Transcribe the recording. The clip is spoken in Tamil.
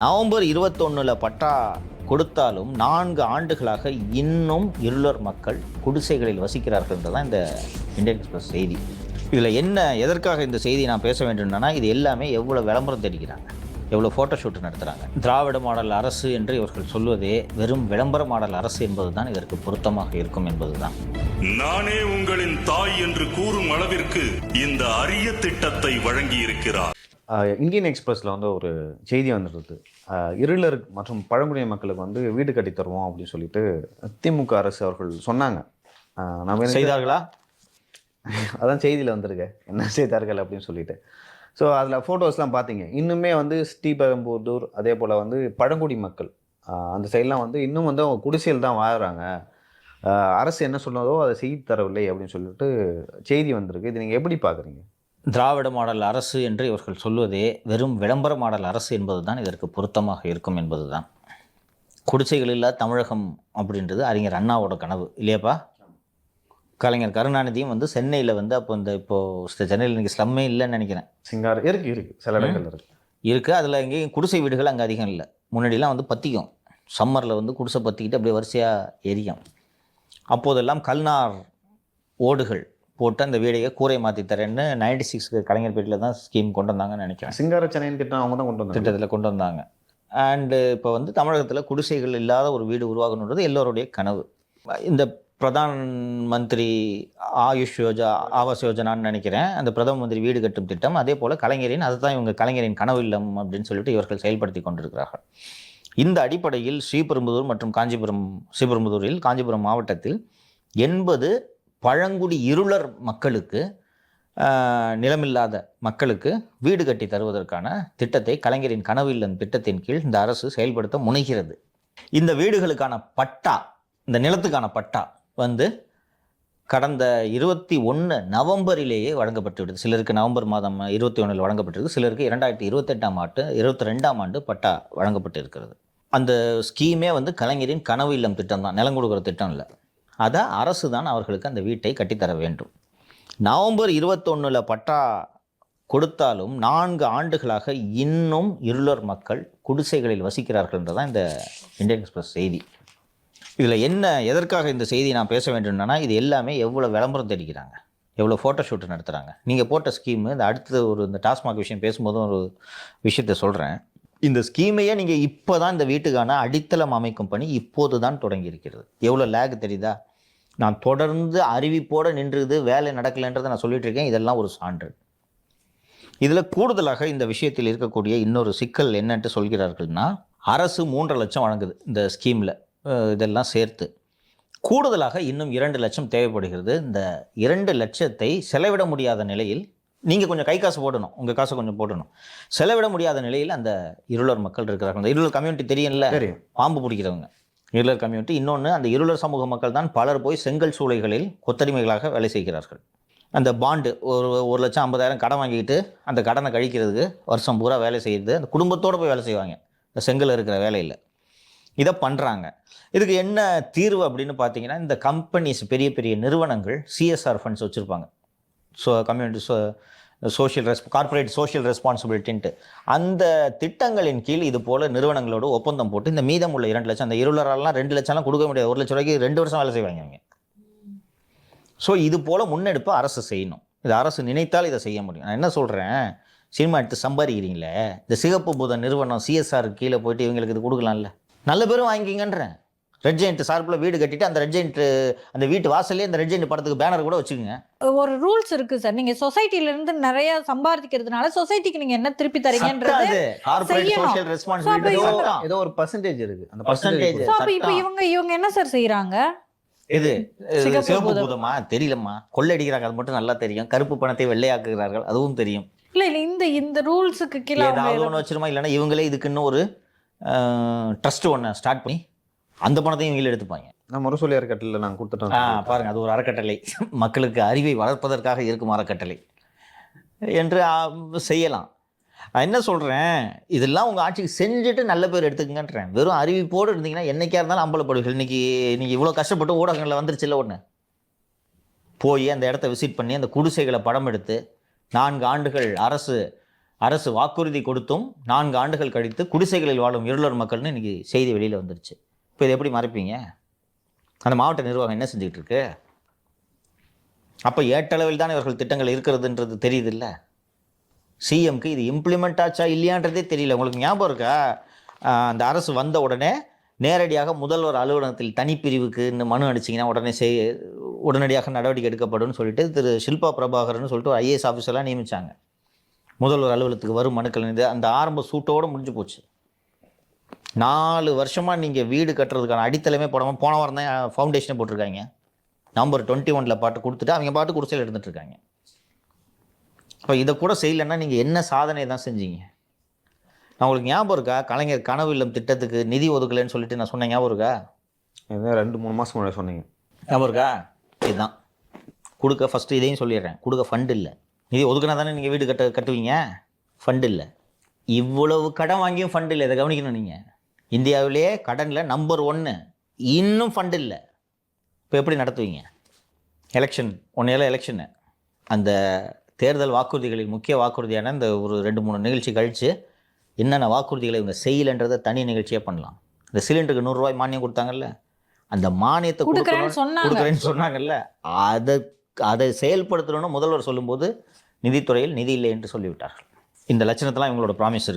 நவம்பர் இருபத்தொன்னுல பட்டா கொடுத்தாலும் நான்கு ஆண்டுகளாக இன்னும் இருளர் மக்கள் குடிசைகளில் வசிக்கிறார்கள் தான் இந்த இந்தியன் எக்ஸ்பிரஸ் செய்தி. இதில் என்ன எதற்காக இந்த செய்தி நான் பேச வேண்டும்னா இது எல்லாமே எவ்வளோ விளம்பரம் தெரிவிக்கிறாங்க எவ்வளோ ஃபோட்டோ ஷூட் நடத்துகிறாங்க திராவிட மாடல் அரசு என்று இவர்கள் சொல்வதே வெறும் விளம்பர மாடல் அரசு என்பதுதான் இதற்கு பொருத்தமாக இருக்கும் என்பதுதான். நானே உங்களின் தாய் என்று கூறும் அளவிற்கு இந்த அரிய திட்டத்தை வழங்கியிருக்கிறார். இந்தியன் எக்ஸ்பிரஸில் வந்து ஒரு செய்தி வந்துருது ஆஹ் இருளர் மற்றும் பழங்குடியின மக்களுக்கு வந்து வீடு கட்டி தருவோம் அப்படின்னு சொல்லிட்டு திமுக அரசு அவர்கள் சொன்னாங்க. நம்ம செய்தார்களா? அதான் செய்தியில் வந்திருக்கு. என்ன செய்தார்கள் அப்படின்னு சொல்லிட்டு. ஸோ அதில் ஃபோட்டோஸ்லாம் பார்த்தீங்க இன்னுமே வந்து ஸ்ரீபெரும்புதூர் அதே போல் வந்து பழங்குடி மக்கள் அந்த சைட்லாம் வந்து இன்னும் வந்து அவங்க குடிசையில் தான் வாழ்கிறாங்க அரசு என்ன சொன்னதோ அதை செய்து தரவில்லை அப்படின்னு சொல்லிட்டு செய்தி வந்திருக்கு. இது நீங்கள் எப்படி பார்க்குறீங்க திராவிட மாடல் அரசு என்று இவர்கள் சொல்வதே வெறும் விளம்பர மாடல் அரசு என்பதுதான் இதற்கு பொருத்தமாக இருக்கும் என்பதுதான். குடிசைகள் இல்லா தமிழகம் அப்படின்றது அறிஞர் அண்ணாவோட கனவு இல்லையாப்பா? கலைஞர் கருணாநிதியும் வந்து சென்னையில் வந்து அப்போ இந்த இப்போது சென்னையில் இன்றைக்கி ஸ்லம்மே இல்லைன்னு நினைக்கிறேன். சிங்கார் இருக்கு இருக்கு. சில இடங்கள் இருக்கு. இருக்குது அதில் எங்கேயும் குடிசை வீடுகள் அங்கே அதிகம் இல்லை. முன்னாடிலாம் வந்து பற்றிக்கும் சம்மரில் வந்து குடிசை பற்றிக்கிட்டு அப்படியே வரிசையாக எரியும் அப்போதெல்லாம் கல்நார் ஓடுகள் போட்டு அந்த வீடையை கூரை மாற்றி தரேன்னு நைன்டி சிக்ஸ்க்கு கலைஞர் பேட்டில் தான் ஸ்கீம் கொண்டு வந்தாங்கன்னு நினைக்கிறேன். சிங்கார சென்னையின் திட்டம் அவங்க தான் கொண்டு வந்தாங்க. திட்டத்தில் கொண்டு வந்தாங்க. அண்டு இப்போ வந்து தமிழகத்தில் குடிசைகள் இல்லாத ஒரு வீடு உருவாகணுன்றது எல்லோருடைய கனவு. இந்த பிரதான் மந்திரி ஆயுஷ் யோஜா ஆவாஸ் யோஜனான்னு நினைக்கிறேன். அந்த பிரதம மந்திரி வீடு கட்டும் திட்டம் அதே போல் கலைஞரின் அதுதான் இவங்க கலைஞரின் கனவு இல்லம் அப்படின்னு சொல்லிட்டு இவர்கள் செயல்படுத்தி கொண்டிருக்கிறார்கள். இந்த அடிப்படையில் ஸ்ரீபெரும்புதூர் மற்றும் காஞ்சிபுரம் ஸ்ரீபெரும்புதூரில் காஞ்சிபுரம் மாவட்டத்தில் எண்பது பழங்குடி இருளர் மக்களுக்கு நிலமில்லாத மக்களுக்கு வீடு கட்டி தருவதற்கான திட்டத்தை கலைஞரின் கனவு இல்லம் திட்டத்தின் கீழ் இந்த அரசு செயல்படுத்த முனைகிறது. இந்த வீடுகளுக்கான பட்டா இந்த நிலத்துக்கான பட்டா வந்து கடந்த இருபத்தி ஒன்று நவம்பரிலேயே வழங்கப்பட்டுவிடுது சிலருக்கு நவம்பர் மாதம் இருபத்தி ஒன்றில் வழங்கப்பட்டிருக்கு. சிலருக்கு இரண்டாயிரத்தி இருபத்தெட்டாம் ஆண்டு இருபத்தி ரெண்டாம் ஆண்டு பட்டா வழங்கப்பட்டு இருக்கிறது அந்த ஸ்கீமே வந்து கலைஞரின் கனவு இல்லம் திட்டம் தான். நிலம் கொடுக்குற திட்டம் இல்லை. அதை அரசு தான் அவர்களுக்கு அந்த வீட்டை கட்டித்தர வேண்டும். நவம்பர் இருபத்தொன்னில் பட்டா கொடுத்தாலும் நான்கு ஆண்டுகளாக இன்னும் இருளர் மக்கள் குடிசைகளில் வசிக்கிறார்கள்ன்றதான் இந்த இந்தியன் எக்ஸ்பிரஸ் செய்தி. இதில் என்ன எதற்காக இந்த செய்தி நான் பேச வேண்டும்னா இது எல்லாமே எவ்வளோ விளம்பரம் தெரிவிக்கிறாங்க. எவ்வளோ ஃபோட்டோ ஷூட்டு நடத்துகிறாங்க நீங்கள் போட்ட ஸ்கீமு இந்த அடுத்த ஒரு இந்த டாஸ்மாக் விஷயம் பேசும்போதும் ஒரு விஷயத்த சொல்கிறேன் இந்த ஸ்கீமையே நீங்கள் இப்போ தான் இந்த வீட்டுக்கான அடித்தளம் அமைக்கும் பணி இப்போது தான் தொடங்கி இருக்கிறது எவ்வளோ லேக் தெரியுதா? நான் தொடர்ந்து அறிவிப்போடு நின்றுது வேலை நடக்கலைன்றதை நான் சொல்லிட்டு இருக்கேன். இதெல்லாம் ஒரு சான்று. இதில் கூடுதலாக இந்த விஷயத்தில் இருக்கக்கூடிய இன்னொரு சிக்கல் என்னன்ட்டு சொல்கிறார்கள்னா அரசு மூன்றரை லட்சம் வழங்குது இந்த ஸ்கீமில். இதெல்லாம் சேர்த்து. கூடுதலாக இன்னும் இரண்டு லட்சம் தேவைப்படுகிறது. இந்த இரண்டு லட்சத்தை செலவிட முடியாத நிலையில் நீங்கள் கொஞ்சம் கை காசு போடணும். உங்கள் காசை கொஞ்சம் போடணும். செலவிட முடியாத நிலையில் அந்த இருளர் மக்கள் இருக்கிறார்கள். அந்த இருளர் கம்யூனிட்டி தெரியும்ல? தெரியும். பாம்பு பிடிக்கிறவங்க. இருளர் கம்யூனிட்டி இன்னொன்று அந்த இருளர் சமூக மக்கள் தான் பலர் போய் செங்கல் சூளைகளில் கொத்தடிமைகளாக வேலை செய்கிறார்கள். அந்த பாண்டு ஒரு ஒரு லட்சம் ஐம்பதாயிரம் கடன் வாங்கிக்கிட்டு அந்த கடனை கழிக்கிறதுக்கு வருஷம் பூரா வேலை செய்யுது. அந்த குடும்பத்தோடு போய் வேலை செய்வாங்க. இந்த செங்கல் இருக்கிற வேலையில். இதை பண்ணுறாங்க இதுக்கு என்ன தீர்வு அப்படின்னு பார்த்தீங்கன்னா இந்த கம்பெனிஸ் பெரிய பெரிய நிறுவனங்கள் சிஎஸ்ஆர் ஃபண்ட்ஸ் வச்சுருப்பாங்க. ஸோ கம்யூனிட்டி சோ சோஷியல் ரெஸ் கார்ப்பரேட் சோஷியல் ரெஸ்பான்சிபிலிட்டின்ட்டு அந்த திட்டங்களின் கீழ் இது போல் நிறுவனங்களோட ஒப்பந்தம் போட்டு இந்த மீதம் உள்ள இரண்டு லட்சம் அந்த இருளரெல்லாம் ரெண்டு லட்சம்லாம் கொடுக்க முடியாது. ஒரு லட்ச ரூபாய்க்கு ரெண்டு வருஷம் வேலை செய்வாங்க அவங்க ஸோ இது போல் முன்னெடுப்பு அரசு செய்யணும். இது அரசு நினைத்தால் இதை செய்ய முடியும். நான் என்ன சொல்கிறேன் சினிமா எடுத்து சம்பாதிக்கிறீங்களே? இந்த சிகப்பு பூத நிறுவனம் சிஎஸ்ஆர் கீழே போயிட்டு இவங்களுக்கு இது கொடுக்கலாம்ல. நல்ல பேரும் வாங்கிக்கிங்கன்றேன். ரெட் ஜெயிண்ட் சார்பில் வீடு கட்டிட்டு அந்த ரெட் ஜெயிண்ட் அந்த வீட்டு வாசல்லே அந்த ரெட் ஜெயிண்ட் படத்துக்கு பேனர் கூட வச்சுக்கோங்க. ஒரு ரூல்ஸ் இருக்கு சார். நீங்க சொசைட்டில இருந்து நிறைய சம்பாதிக்கிறதுனால சொசைட்டிக்கு நீங்க என்ன திருப்பி தரீங்கன்றது. சோஷியல் ரெஸ்பான்சிபிலிட்டி ஏதோ ஒரு பர்சன்டேஜ் இருக்கு. அந்த. பர்சன்டேஜ் இப்ப. இவங்க இவங்க என்ன சார் செய்யறாங்க இது சிவப்பு பூதம். தெரியலம்மா. கொள்ளையடிக்கிறாங்க அது மட்டும் நல்லா தெரியும். கருப்பு பணத்தை வெள்ளையாக்குகிறார்கள். அதுவும் தெரியும். இல்ல இல்ல இந்த இந்த ரூல்ஸுக்கு கீழே ஏதாவது ஒன்று வச்சிருமா? இல்லைன்னா இவங்களே இதுக்கு இன்னும் ஒரு ட்ரஸ்ட் ஒன்று ஸ்டார்ட் பண்ணி அந்த பணத்தையும் இவங்களே எடுத்துப்பாங்க. நான் முரசொலி அறக்கட்டளையில் நாங்கள் கொடுத்துட்டோம் ஆ பாருங்க அது ஒரு அறக்கட்டளை. மக்களுக்கு அறிவை வளர்ப்பதற்காக இருக்கும் அறக்கட்டளை. என்று செய்யலாம். நான் என்ன சொல்கிறேன் இதெல்லாம் உங்கள் ஆட்சிக்கு செஞ்சுட்டு நல்ல பேர் எடுத்துக்கங்கன்றேன். வெறும் அறிவிப்போடு இருந்தீங்கன்னா என்னைக்கா இருந்தாலும் அம்பலப்படுவீர்கள். இன்னைக்கு நீங்கள் இவ்வளோ கஷ்டப்பட்டு ஊடகங்களில் வந்துருச்சுல்ல ஒன்று போய் அந்த இடத்த விசிட் பண்ணி அந்த குடிசைகளை படம் எடுத்து நான்கு ஆண்டுகள் அரசு அரசு வாக்குறுதி கொடுத்தும் நான்கு ஆண்டுகள் கழித்து குடிசைகளில் வாழும் இருளர் மக்கள்னு இன்னைக்கு செய்தி வெளியில் வந்துருச்சு. இப்போ இதை எப்படி மறைப்பீங்க? அந்த மாவட்ட நிர்வாகம் என்ன செஞ்சுக்கிட்டு இருக்கு அப்போ ஏட்டளவில் தான் இவர்கள் திட்டங்கள் இருக்கிறதுன்றது தெரியுது இல்லை சிஎம்க்கு இது இம்ப்ளிமெண்ட் ஆச்சா இல்லையான்றதே தெரியல. உங்களுக்கு ஞாபகம் இருக்கா? அந்த அரசு வந்த உடனே நேரடியாக முதல்வர் அலுவலகத்தில் தனிப்பிரிவுக்கு இன்னும் மனு அடிச்சிங்கன்னா உடனே செய் உடனடியாக நடவடிக்கை எடுக்கப்படும் சொல்லிட்டு திரு ஷில்பா பிரபாகர்னு சொல்லிட்டு ஒரு ஐஏஎஸ் ஆஃபீஸர்லாம் நியமித்தாங்க முதல்வர் அலுவலகத்துக்கு வரும் மனுக்கள் இது அந்த ஆரம்ப சூட்டோடு முடிஞ்சு போச்சு. நாலு வருஷமாக நீங்கள் வீடு கட்டுறதுக்கான அடித்தளமே போடாமல் போன வாரம் தான் ஃபவுண்டேஷனே போட்டிருக்காங்க. நம்பர் டுவெண்ட்டி ஒனில் பாட்டு கொடுத்துட்டு அவங்க பாட்டு குடிசையில் இருந்துட்டு இருக்காங்க அப்போ இதை கூட செய்யலைன்னா நீங்கள் என்ன சாதனை தான் செஞ்சீங்க? நான் உங்களுக்கு ஞாபகம் இருக்கா? கலைஞர் கனவு இல்லம் திட்டத்துக்கு நிதி ஒதுக்கலைன்னு சொல்லிட்டு நான் சொன்னேன் ஞாபகம் இருக்கா? ரெண்டு மூணு மாதம் முன்னாடி சொன்னீங்க. ஞாபகம் இருக்கா? இதுதான். கொடுக்க ஃபஸ்ட்டு இதையும் சொல்லிடுறேன். கொடுக்க ஃபண்ட் இல்லை. நிதி ஒதுக்குனா தானே நீங்கள் வீடு கட்ட கட்டுவீங்க? ஃபண்ட் இல்லை. இவ்வளவு கடன் வாங்கியும் ஃபண்ட் இல்லை. இதை கவனிக்கணும் நீங்கள் இந்தியாவிலேயே கடனில் நம்பர் ஒன்று இன்னும் ஃபண்ட் இல்லை. இப்போ எப்படி நடத்துவீங்க? எலெக்ஷன் ஒன்றையில எலெக்ஷனு அந்த தேர்தல் வாக்குறுதிகளில் முக்கிய வாக்குறுதியான இந்த ஒரு ரெண்டு மூணு நிகழ்ச்சி கழித்து என்னென்ன வாக்குறுதிகளை இவங்க செய்யலைன்றதை தனி நிகழ்ச்சியாக பண்ணலாம். இந்த சிலிண்டருக்கு நூறுரூவாய் மானியம் கொடுத்தாங்கல்ல? அந்த மானியத்தை கொடுக்குறேன்னு சொன்னாங்கல்ல? அதை அதை செயல்படுத்தணும்னு முதல்வர் சொல்லும்போது நிதித்துறையில் நிதி இல்லை என்று சொல்லிவிட்டார்கள். இந்த லட்சணத்தெல்லாம் இவங்களோட ப்ராமிஸ் இருக்கு.